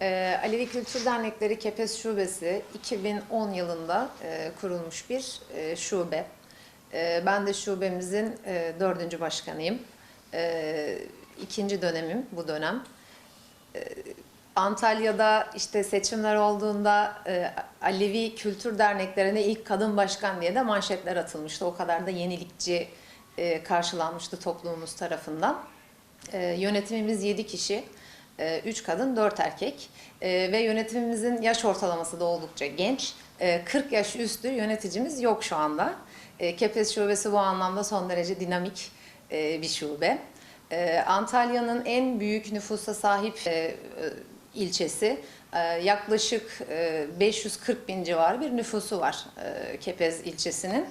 Ee, Alevi Kültür Dernekleri Kepez Şubesi 2010 yılında e, kurulmuş bir e, şube. E, ben de şubemizin e, dördüncü başkanıyım. E, ikinci dönemim bu dönem. E, Antalya'da işte seçimler olduğunda e, Alevi Kültür Derneklerine ilk kadın başkan diye de manşetler atılmıştı. O kadar da yenilikçi e, karşılanmıştı toplumumuz tarafından. E, yönetimimiz 7 kişi. 3 kadın, 4 erkek E, ve yönetimimizin yaş ortalaması da oldukça genç. E, 40 yaş üstü yöneticimiz yok şu anda. Kepez Şubesi bu anlamda son derece dinamik e, bir şube. Antalya'nın en büyük nüfusa sahip e, e, ilçesi. Yaklaşık e, 540 bin civarı bir nüfusu var Kepez ilçesinin.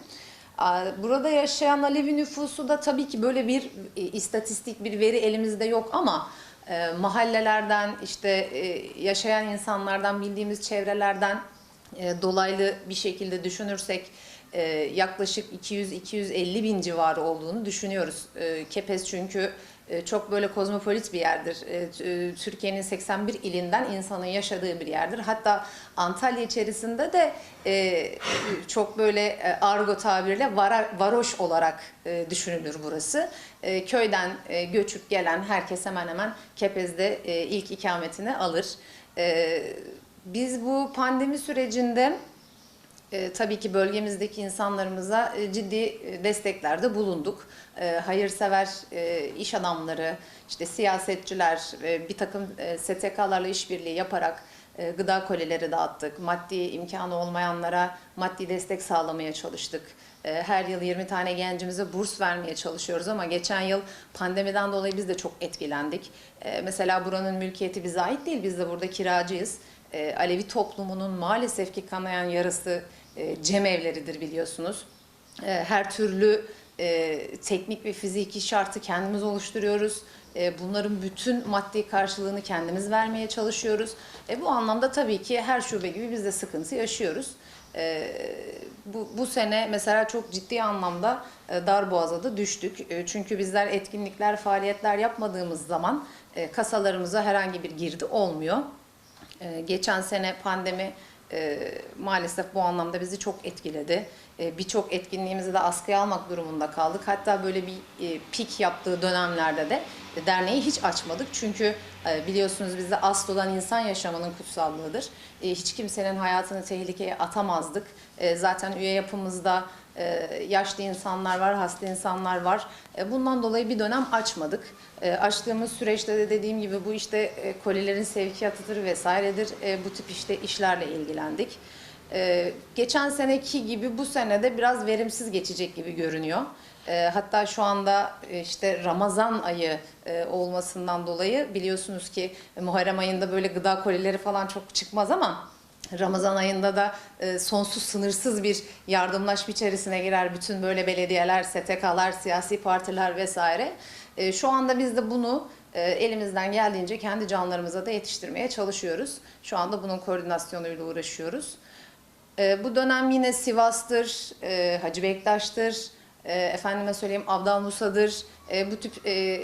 Burada yaşayan Alevi nüfusu da tabii ki böyle bir istatistik bir veri elimizde yok ama e, mahallelerden işte e, yaşayan insanlardan bildiğimiz çevrelerden e, dolaylı bir şekilde düşünürsek e, yaklaşık 200-250 bin civarı olduğunu düşünüyoruz. E, Kepez çünkü çok böyle kozmopolit bir yerdir. E, e, Türkiye'nin 81 ilinden insanın yaşadığı bir yerdir. Hatta Antalya içerisinde de e, çok böyle e, argo tabirle varoş olarak e, düşünülür burası. E, Köyden e, göçüp gelen herkes hemen hemen Kepez'de e, ilk ikametini alır. E, Biz bu pandemi sürecinde e, tabii ki bölgemizdeki insanlarımıza e, ciddi e, desteklerde bulunduk. E, hayırsever e, iş adamları, işte siyasetçiler, e, bir takım e, STK'larla işbirliği yaparak e, gıda kolileri dağıttık. Maddi imkanı olmayanlara maddi destek sağlamaya çalıştık. E, her yıl 20 tane gencimize burs vermeye çalışıyoruz ama geçen yıl pandemiden dolayı biz de çok etkilendik. E, mesela buranın mülkiyeti bize ait değil, biz de burada kiracıyız. E, Alevi toplumunun maalesef ki kanayan yarası e, cemevleridir biliyorsunuz. E, her türlü e, teknik ve fiziki şartı kendimiz oluşturuyoruz. E, bunların bütün maddi karşılığını kendimiz vermeye çalışıyoruz. E, bu anlamda tabii ki her şube gibi biz de sıkıntı yaşıyoruz. E, bu, bu sene mesela çok ciddi anlamda e, darboğaza da düştük. E, çünkü bizler etkinlikler, faaliyetler yapmadığımız zaman e, kasalarımıza herhangi bir girdi olmuyor. Ee, Geçen sene pandemi e, maalesef bu anlamda bizi çok etkiledi. E, Birçok etkinliğimizi de askıya almak durumunda kaldık. Hatta böyle bir e, pik yaptığı dönemlerde de derneği hiç açmadık. Çünkü e, biliyorsunuz bizde asıl olan insan yaşamının kutsallığıdır. E, Hiç kimsenin hayatını tehlikeye atamazdık. Zaten üye yapımızda yaşlı insanlar var, hasta insanlar var. E, Bundan dolayı bir dönem açmadık. E, Açtığımız süreçte de dediğim gibi bu işte e, kolilerin sevkiyatıdır vesairedir. E, Bu tip işte işlerle ilgilendik. E, Geçen seneki gibi bu senede biraz verimsiz geçecek gibi görünüyor. E, Hatta şu anda e, işte Ramazan ayı e, olmasından dolayı biliyorsunuz ki e, Muharrem ayında böyle gıda kolileri falan çok çıkmaz ama Ramazan ayında da e, sonsuz sınırsız bir yardımlaşma içerisine girer bütün böyle belediyeler, STK'lar, siyasi partiler vesaire. E, şu anda biz de bunu e, elimizden geldiğince kendi canlarımıza da yetiştirmeye çalışıyoruz. Şu anda bunun koordinasyonuyla uğraşıyoruz. E, bu dönem yine Sivas'tır, e, Hacı Bektaş'tır, e, efendime söyleyeyim Abdal Musa'dır. E, bu tip e,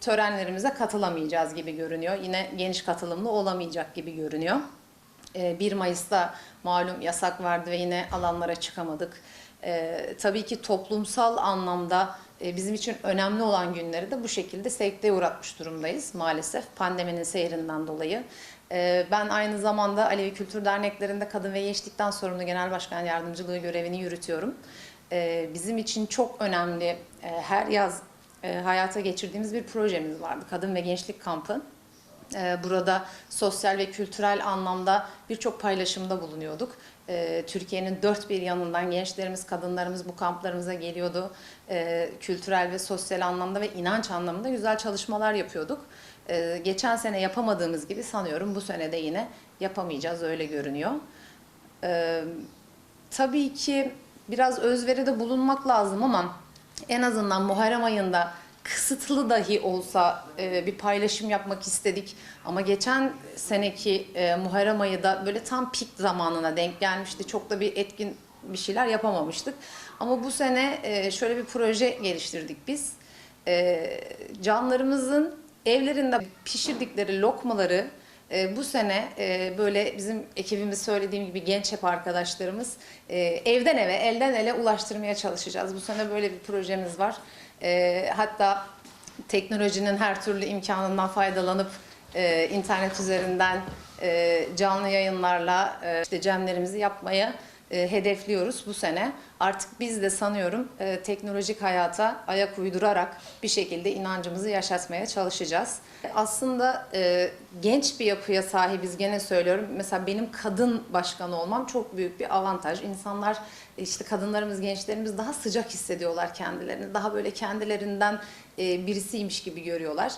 törenlerimize katılamayacağız gibi görünüyor. Yine geniş katılımlı olamayacak gibi görünüyor. E, 1 Mayıs'ta malum yasak vardı ve yine alanlara çıkamadık. E, tabii ki toplumsal anlamda e, bizim için önemli olan günleri de bu şekilde sekteye uğratmış durumdayız maalesef pandeminin seyrinden dolayı. E, ben aynı zamanda Alevi Kültür Derneklerinde Kadın ve Gençlikten sorumlu Genel Başkan Yardımcılığı görevini yürütüyorum. E, bizim için çok önemli e, her yaz e, hayata geçirdiğimiz bir projemiz vardı. Kadın ve Gençlik Kampı. Ee, Burada sosyal ve kültürel anlamda birçok paylaşımda bulunuyorduk. Ee, Türkiye'nin dört bir yanından gençlerimiz, kadınlarımız bu kamplarımıza geliyordu. Ee, Kültürel ve sosyal anlamda ve inanç anlamında güzel çalışmalar yapıyorduk. Geçen sene yapamadığımız gibi sanıyorum bu sene de yine yapamayacağız öyle görünüyor. Tabii ki biraz özveride bulunmak lazım ama en azından Muharrem ayında kısıtlı dahi olsa e, bir paylaşım yapmak istedik. Ama geçen seneki e, Muharrem ayı da böyle tam pik zamanına denk gelmişti. Çok da bir etkin bir şeyler yapamamıştık. Ama bu sene e, şöyle bir proje geliştirdik biz. E, canlarımızın evlerinde pişirdikleri lokmaları e, bu sene e, böyle bizim ekibimiz söylediğim gibi genç hep arkadaşlarımız e, evden eve, elden ele ulaştırmaya çalışacağız. Bu sene böyle bir projemiz var. E, hatta teknolojinin her türlü imkanından faydalanıp e, internet üzerinden e, canlı yayınlarla e, işte cemlerimizi yapmaya e, hedefliyoruz bu sene. Artık biz de sanıyorum e, teknolojik hayata ayak uydurarak bir şekilde inancımızı yaşatmaya çalışacağız. Aslında e, genç bir yapıya sahibiz gene söylüyorum. Mesela benim kadın başkan olmam çok büyük bir avantaj. İnsanlar işte kadınlarımız, gençlerimiz daha sıcak hissediyorlar kendilerini. Daha böyle kendilerinden birisiymiş gibi görüyorlar.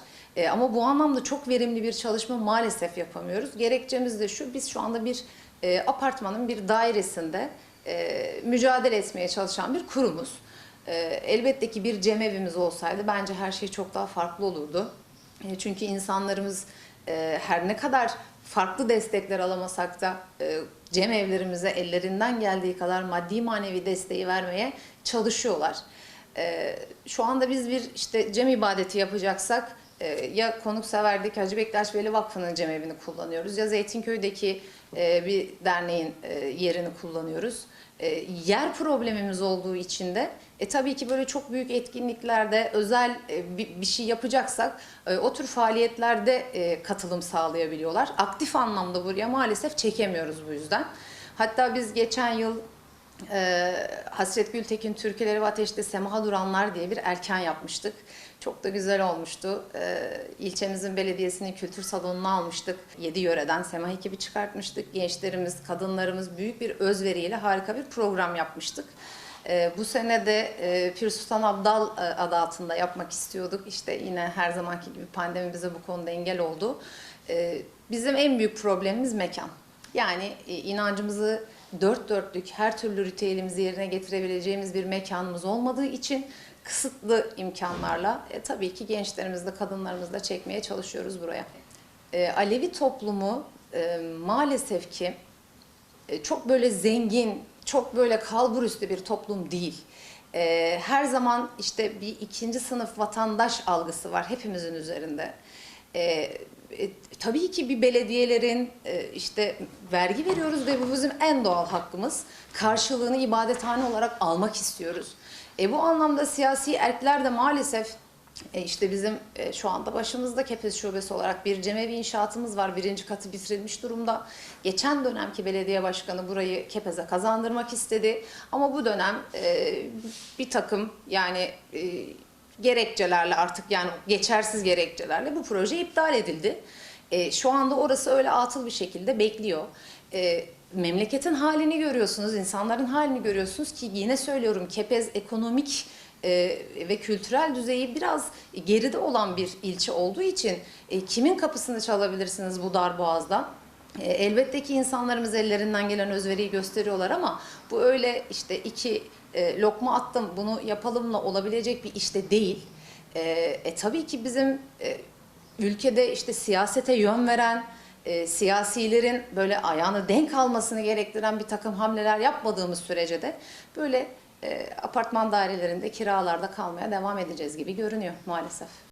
Ama bu anlamda çok verimli bir çalışma maalesef yapamıyoruz. Gerekçemiz de şu, biz şu anda bir e, apartmanın bir dairesinde e, mücadele etmeye çalışan bir kurumuz. E, elbette ki bir cemevimiz olsaydı bence her şey çok daha farklı olurdu. E, çünkü insanlarımız e, her ne kadar farklı destekler alamasak da e, cemevlerimize ellerinden geldiği kadar maddi manevi desteği vermeye çalışıyorlar. E, şu anda biz bir işte cem ibadeti yapacaksak ya Konuksever'deki Hacı Bektaş Veli Vakfı'nın cemevini kullanıyoruz ya Zeytinköy'deki e, bir derneğin e, yerini kullanıyoruz. E, yer problemimiz olduğu için de e, tabii ki böyle çok büyük etkinliklerde özel bir, şey yapacaksak o tür faaliyetlerde katılım sağlayabiliyorlar. Aktif anlamda buraya maalesef çekemiyoruz bu yüzden. Hatta biz geçen yıl e, Hasret Gültekin Türküleri ve Ateşte Semaha Duranlar diye bir erken yapmıştık. Çok da güzel olmuştu. E, ilçemizin belediyesinin kültür salonuna almıştık. Yedi yöreden Semah ekibi çıkartmıştık. Gençlerimiz, kadınlarımız büyük bir özveriyle harika bir program yapmıştık. E, bu sene de e, Pir Sultan Abdal e, adı altında yapmak istiyorduk. İşte yine her zamanki gibi pandemi bize bu konuda engel oldu. E, bizim en büyük problemimiz mekan. Yani e, inancımızı dört dörtlük her türlü ritüelimizi yerine getirebileceğimiz bir mekanımız olmadığı için kısıtlı imkanlarla e, tabii ki gençlerimizle, kadınlarımızla çekmeye çalışıyoruz buraya. E, Alevi toplumu e, maalesef ki e, çok böyle zengin, çok böyle kalbur üstü bir toplum değil. E, her zaman işte bir ikinci sınıf vatandaş algısı var hepimizin üzerinde. E, e, tabii ki bir belediyelerin e, işte vergi veriyoruz ve bu bizim en doğal hakkımız. Karşılığını ibadethane olarak almak istiyoruz. E, bu anlamda siyasi erkler de maalesef e, işte bizim e, şu anda başımızda Kepez Şubesi olarak bir cemevi inşaatımız var. Birinci katı bitirilmiş durumda. Geçen dönemki belediye başkanı burayı Kepez'e kazandırmak istedi. Ama bu dönem e, bir takım yani e, gerekçelerle artık yani geçersiz gerekçelerle bu proje iptal edildi. E, şu anda orası öyle atıl bir şekilde bekliyor. E, memleketin halini görüyorsunuz, insanların halini görüyorsunuz ki yine söylüyorum Kepez ekonomik e, ve kültürel düzeyi biraz geride olan bir ilçe olduğu için e, kimin kapısını çalabilirsiniz bu dar boğazda? E, elbette ki insanlarımız ellerinden gelen özveriyi gösteriyorlar ama bu öyle işte iki e, lokma attım bunu yapalımla olabilecek bir işte değil. E, e, tabii ki bizim e, ülkede işte siyasete yön veren, e, siyasilerin böyle ayağını denk almasını gerektiren bir takım hamleler yapmadığımız sürece de böyle e, apartman dairelerinde kiralarda kalmaya devam edeceğiz gibi görünüyor maalesef.